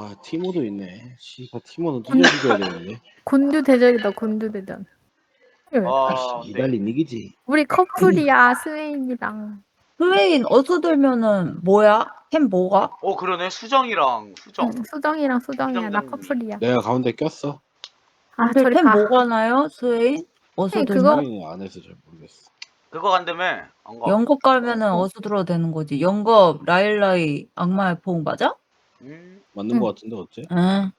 와 티모도 있네. 씨발 티모는 뚫려 죽여야 되는데. 곤듀 대전이다 곤듀 대전. 아, 아씨 네. 이달린 이기지. 우리 커플이야 스웨인이랑. 스웨인 어디서 들면은 뭐야? 템 뭐가? 어 그러네 수정이랑 수정. 응, 수정이랑 수정이야 나 수정장님. 커플이야. 내가 가운데 꼈어. 아 저리 템 가. 뭐가 나요? 스웨인? 어디서 네, 들면? 그거- 스웨인 안에서 잘 모르겠어. 그거 간다며 안 가. 영겁 깔면은 어디서 들어도 되는 거지? 영겁 라일라이 악마의 포옹 맞아? 음, 맞는 응. 거 같은데 어째? 응.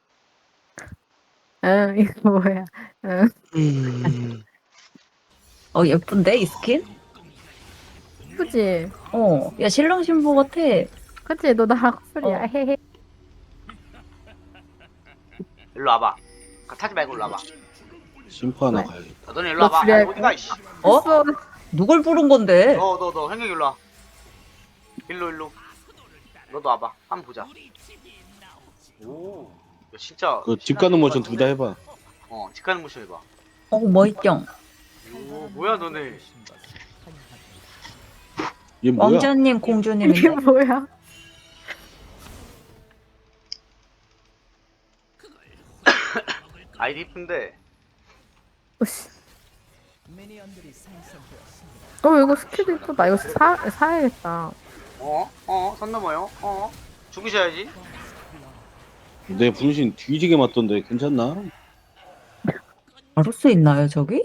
응 이거 뭐야? 응. 음. 어 예쁜데 이 스킨? 그지? 어. 야 신랑 신부 같아. 그지? 너 나랑 커플이야. 어. 헤헤. 일로 와봐. 가- 타지 말고 일로 와봐. 심포 하나 네. 가야겠다. 야, 너네 일로 너 와봐. 어디가 이씨. 어? 누굴 부른 건데? 너너너 행격 일로 와. 일로 일로. 너도 와봐. 한번 보자. 오. 야, 진짜. 그 집 가는 모션 둘 다 해봐. 어, 집 가는 모션 해봐. 어 멋있경. 오, 뭐야 너네. 얘 뭐야? 왕자님 이게 공주님인데. 뭐야? 아이디 이쁜데. 오씨. 어 이거 스킬도 이쁘다. 이거 사 사야겠다. 어? 어? 선 넘어요? 어? 죽으셔야지. 내 분신 뒤지게 맞던데 괜찮나? 바로 수 있나요 저기?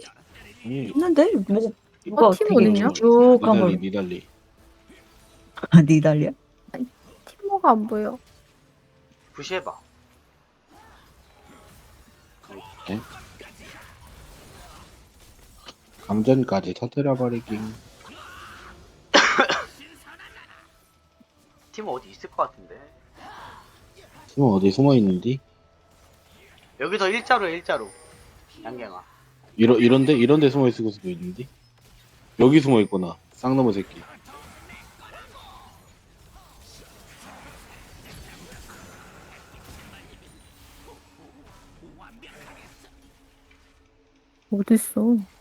아니 있는데 뭐 뭐가 팀 되게 어딨냐? 쭉한 니달리 걸. 니달리. 아 니달리야? 티모가 안 보여. 부시해봐. 감전까지 터뜨려 버리기. 팀 어디 있을 것 같은데. 팀은 어디 숨어 있는디? 여기서 일자로 일자로. 양갱아. 이러 이런데 이런데 숨어 있을 수도 있는디? 여기 숨어 있구나. 쌍놈의 새끼. 어딨어?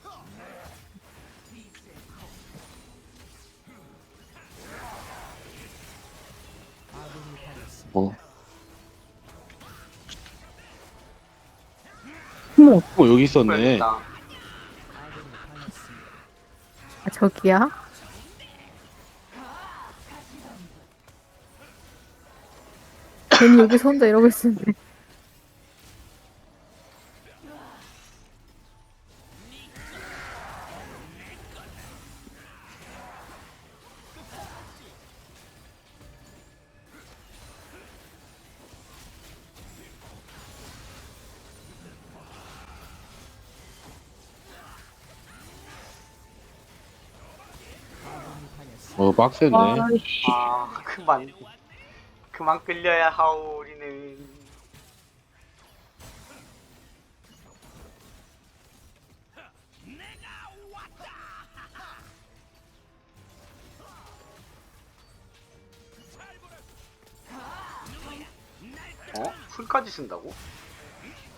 어? 어머 어 여기 있었네. 그래야겠다. 아 저기야? 괜히 여기서 혼자 이러고 있었네. 어 빡센데. 아이씨 아, 그만. 그만 끌려야 하오, 우리는. 어? 풀까지 쓴다고?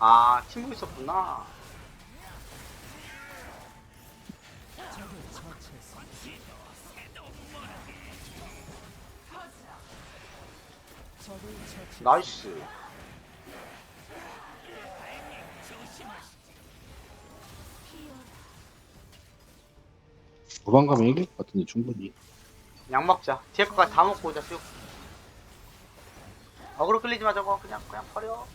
아, 팀보 있었구나. 나이스. 도망 가면 이길 것 같은데 충분히. 약 먹자. 뒤에 거까지 다 먹고 오자, 쭉. 어그로 끌리지 마, 저거. 그냥, 그냥 버려.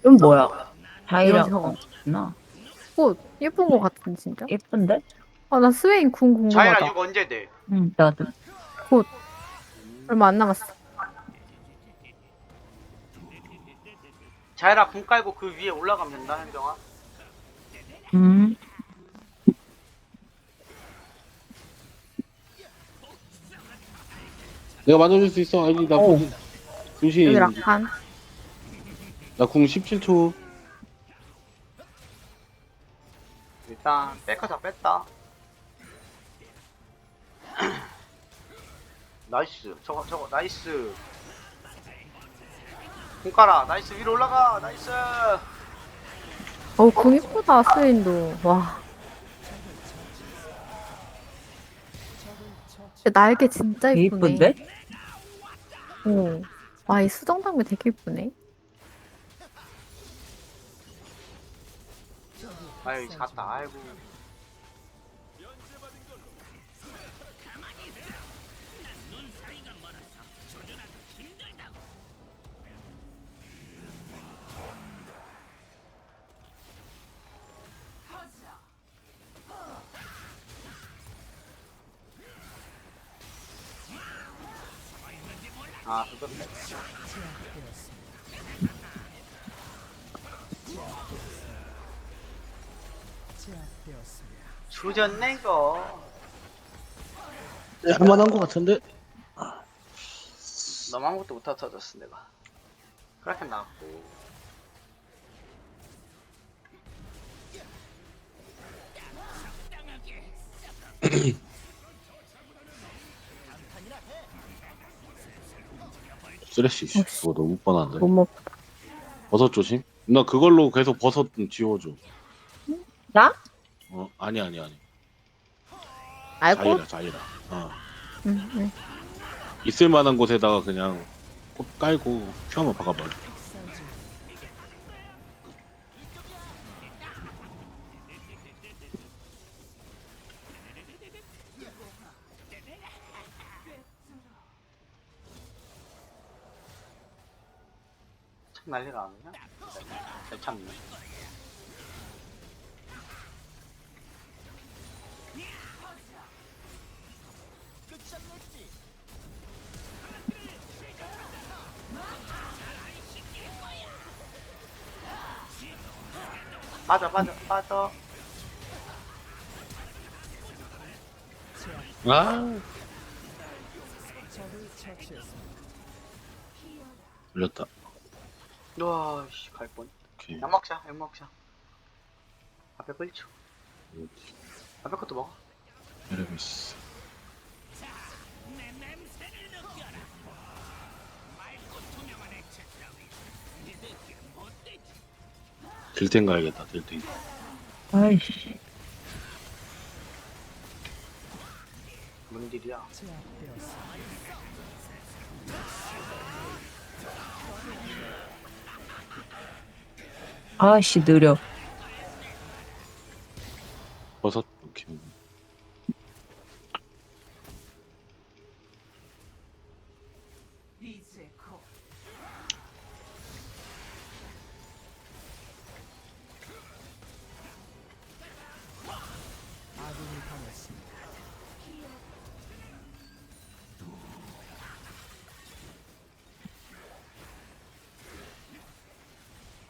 이건 뭐야? 다이라 어, 나꽃 예쁜 거 같은 진짜. 예쁜데? 아 나 스웨인 궁 자이라 궁금하다. 6 언제 돼? 응 나도. 얼마 안 남았어. 자이라 궁 깔고 그 위에 올라가면 된다, 현정아. 음. 내가 맞아줄 수 있어. 아니 나 어. 여기 락한. 나궁 17초. 일단, 백화 다 뺐다. 나이스. 저거, 저거, 나이스. 궁 깔아. 나이스. 위로 올라가. 나이스. 어궁 이쁘다 스웨인도. 와. 날개 진짜 이쁘네. 이쁜데? 어. 와, 이 수정장비 되게 이쁘네. 아유 잤다 아이고 아 그건데 조졌네 이거. 네, 할만한 것 같은데? 너무 아무것도 못하고 터졌어 내가. 그렇게 나왔고 쓰레쉬, 씨. 그거 너무 뻔한데. 못 먹. 버섯 조심. 나 그걸로 계속 버섯 좀 지워줘. 나? 어, 아니, 아니, 아니. 알고? 자이라, 자이라. 어. 응, 응. 있을 만한 곳에다가 그냥 꽃 깔고 큐 박아버려. 난리가 아니냐? 잘 참네 빠져 빠져 빠져 아. 걸렸다. 와 씨 갈뻔 오케이. 약 먹자 약 먹자 앞에 끌죠 앞에 것도 먹어 이러고 있어. 딜텐 가야겠다, 딜텐. 아이씨. 뭔 일이야 아이씨, 느려. 버섯, 오케이.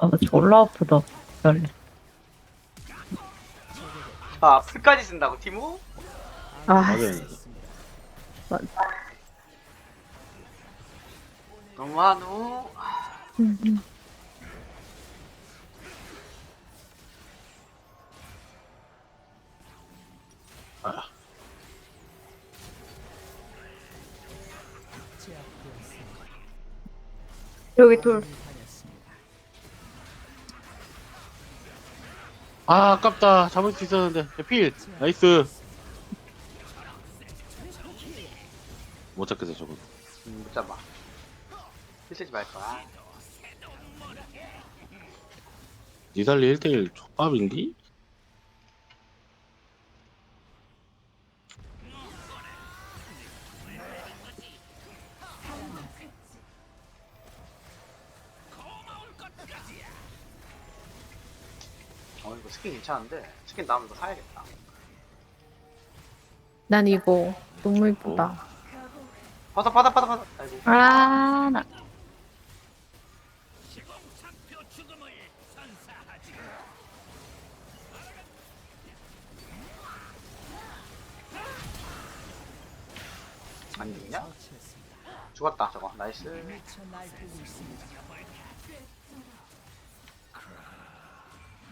아, 졸라 아프다. 빨리. 아 풀까지 쓴다고 티모? 아, 맞아야 씨. 너무하노 응, 응. 아, 여기 돌. 아, 아깝다. 잡을 수 있었는데. 필! 나이스! 못 잡겠어, 저거. 음, 못 잡아 힘쓰지 말 거야 니달리 1대1 족밥인디? 스킨 괜찮은데 스킨 나오면 더 사야겠다 난 이거 너무 이쁘다. 받아 받아 받아 받아 아이고 아, 나. 안 죽냐? 죽었다 저거 나이스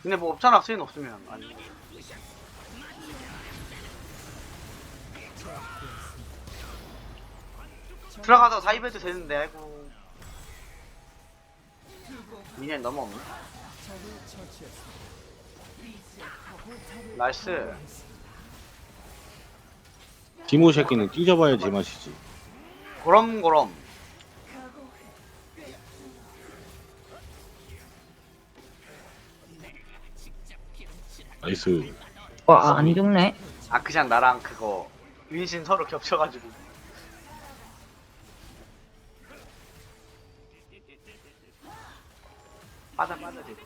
근데 뭐 없잖아 스인 없으면. 아니. 들어가서 다이브해도 되는데 아이고. 미니언 너무 없네. 나이스. 디모 새끼는 뛰져봐야 제맛이지. 그럼 그럼 나이스. 와, 안 죽네. 아크샹 나랑 그거 윈신 서로 겹쳐가지고 빠져 빠져 지금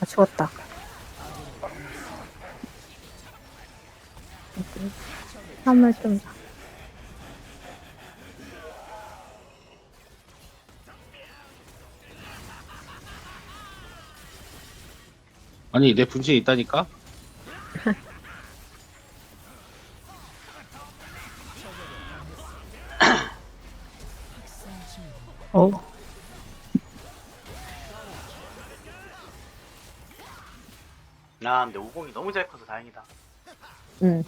아, 죽었다. 한물 좀. 자. 아니 내 분신이 있다니까? 어. 나 근데 오공이 너무 잘 커서 다행이다 응.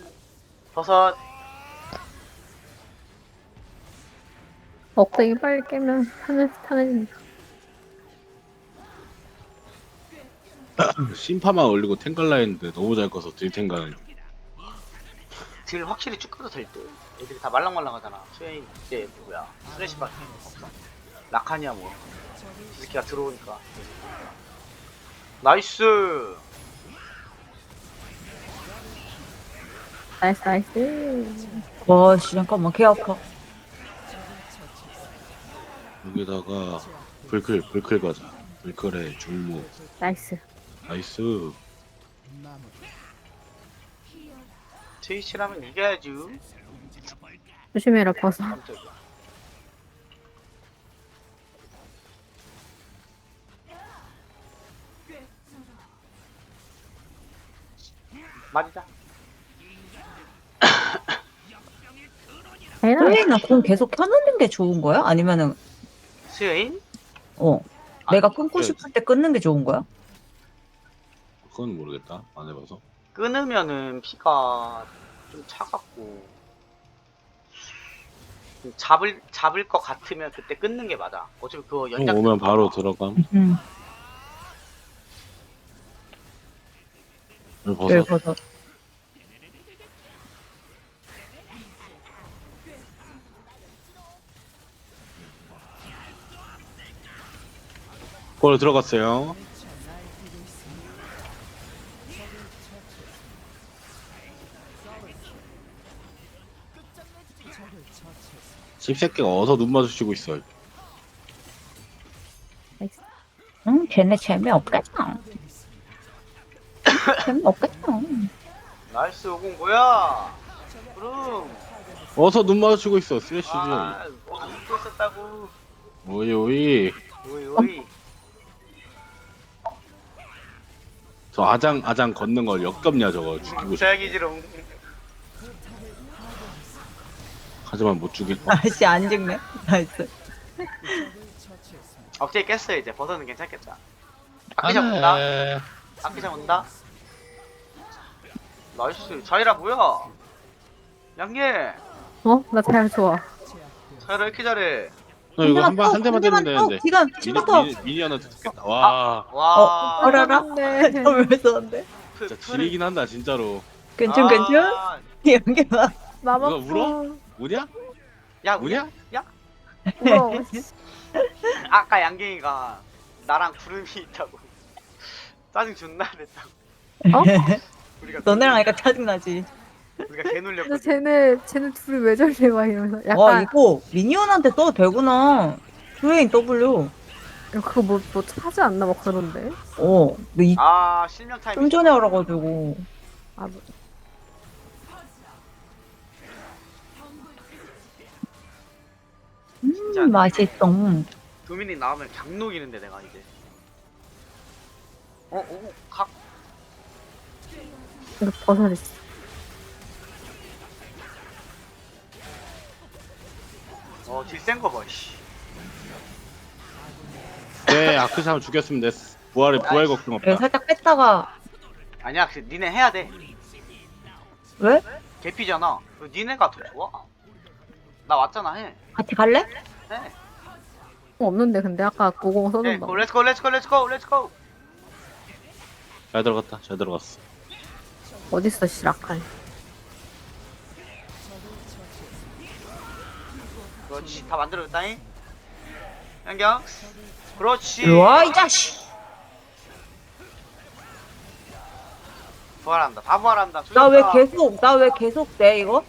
버섯 억대기 빨리 깨면 하늘 타내 심파만 올리고 탱갈라 했는데 너무 잘 커서 딜탱가는. 딜 확실히 쭉 꺼도 될 듯 애들이 다 말랑말랑하잖아 수혜인 이제 누구야 수레시밖에 없어 라카니아 뭐 지스키가 들어오니까 나이스 나이스, 나이스. 와, 씨, 잠깐만, 개 아파. 여기다가 불클 불클 가자. 불클에 중무. 나이스. 나이스. 트위치라면 이겨야지 조심해라, 버섯. 깜짝이야 맞자 대나 수혜인은 공 계속 켜놓는 게 좋은 거야? 아니면은, 수혜인? 어. 아, 내가 끊고 네. 싶을 때 끊는 게 좋은 거야? 그건 모르겠다. 안 해봐서. 끊으면은 피가 좀 차갑고 좀 잡을 잡을 것 같으면 그때 끊는 게 맞아. 어차피 그거 형 연장 오면 바로 들어감. 응. 여기 열 버섯. 버섯. 골 들어갔어요. 집새끼가 어서 눈 마주치고 있어. 응, 걔네 재미없겠다. 재미없겠다. 나이스 오공 뭐야? 그럼 어서 눈 마주치고 있어. 쓰레쉬 중. 아 잊고 있었다고. 오이 오이. 오이 오이. 저 아장 아장 걷는 걸 역겹냐 저거 죽이고 싶. 저야기지롱. 하지만 못 죽일 거. 아씨, 안 죽네. 나이스. 억제 깼어 이제 버섯은 괜찮겠다. 아키장 온다. 아키장 온다. 나이스 자이라 뭐야? 양계 어? 나 잘 좋아. 자이라 이렇게 잘해. 너 이거 한 번 한 대만 때리면 되는데. 지금, 미니 친구터. 미니 미니언한테 죽겠다. 와. 와. 어, 어라라? 네. 왜 썼는데? 프- 진짜 지리긴 한다 진짜로. 괜찮, 괜찮? 아, 연계봐. 마법. 누가 울어? 뭐냐? 야 뭐냐? 울어. 아까 양갱이가 나랑 구름이 있다고 짜증 존나 냈다고 어? 우리가 너네랑 하니까 짜증나지. 우리가 개 근데 놀렸거든 쟤네, 쟤네 둘이 왜 저래, 막 이러면서. 약간, 와, 이거 미니언한테 써도 되구나. 수혜인 W. 그거 뭐, 뭐 차지 않나? 막 그러던데. 어, 근데 이, 아 실명 타임 좀 전에 알아가지고. 아, 뭐. 진짜 음, 맛있어. 도미닉 나오면 강 녹이는데 내가 이제 어? 어? 각? 이거 있어. 어 딜센 거 봐 씨 네 아크샤 죽였으면 됐어. 부활에 부활 걱정 내가 없다. 살짝 뺐다가, 아니야 그 니네 해야 돼 왜? 개피잖아 그 니네가 더 좋아 나 왔잖아 해 같이 갈래? 해. 없는데, 근데 아까 90 네, 써준다. 고 렛츠고 렛츠고 렛츠고 렛츠고 잘 들어갔다. 잘 들어갔어. 어딨어 시라칸 그렇지 다 만들어졌다잉 연경 그렇지 일로 와, 이 자식! 부활한다 다 부활한다 나 왜. 계속, 나 왜 계속 돼, 이거?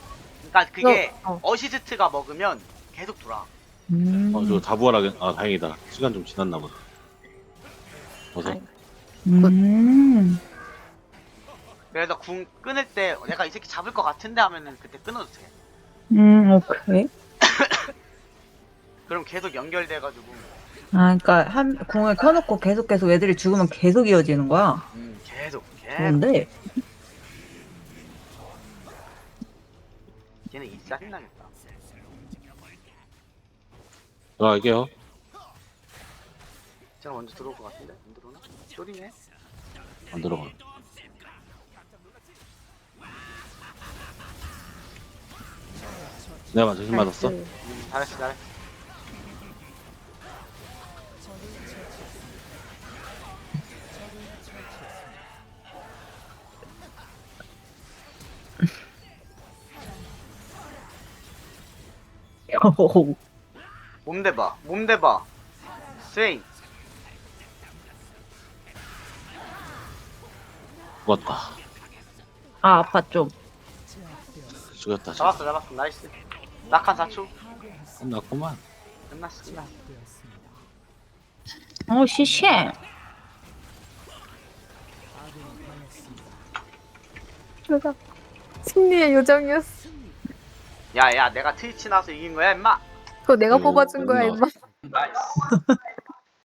그러니까 그게 어, 어. 어시스트가 먹으면 계속 돌아 음. 어, 저거 다 부활하게. 아, 다행이다. 시간 좀 지났나 보다. 어서. 아이고. 음. 그래서 궁 끊을 때 내가 이 새끼 잡을 것 같은데 하면은 그때 끊어도 돼 음, 오케이. 그럼 계속 연결돼가지고 아, 그니까, 한, 궁을 켜놓고 계속 계속 애들이 죽으면 계속 이어지는 거야. 음 계속 계속 뭔데? 걔는 이 짜증나겠다 들어갈게요. 제가 먼저 들어올 것 같은데 안 들어오나? 쫄이네 안 들어가. 내가 맞아. 힘 맞았어? 나이스. 음, 잘했어 잘했어 몸 대봐 몸 대봐 스웨인 죽었다. 아, 아파, 좀. 죽였다. 잡았어 잡았어 나이스 낙한 4초 끝났구만. 끝났어 끝났어 어, 시시. 그가 승리의 요정이었어 야야 내가 트위치 나서 이긴 거야 임마 그거 내가 이거 뽑아준 거야. 임마 나이스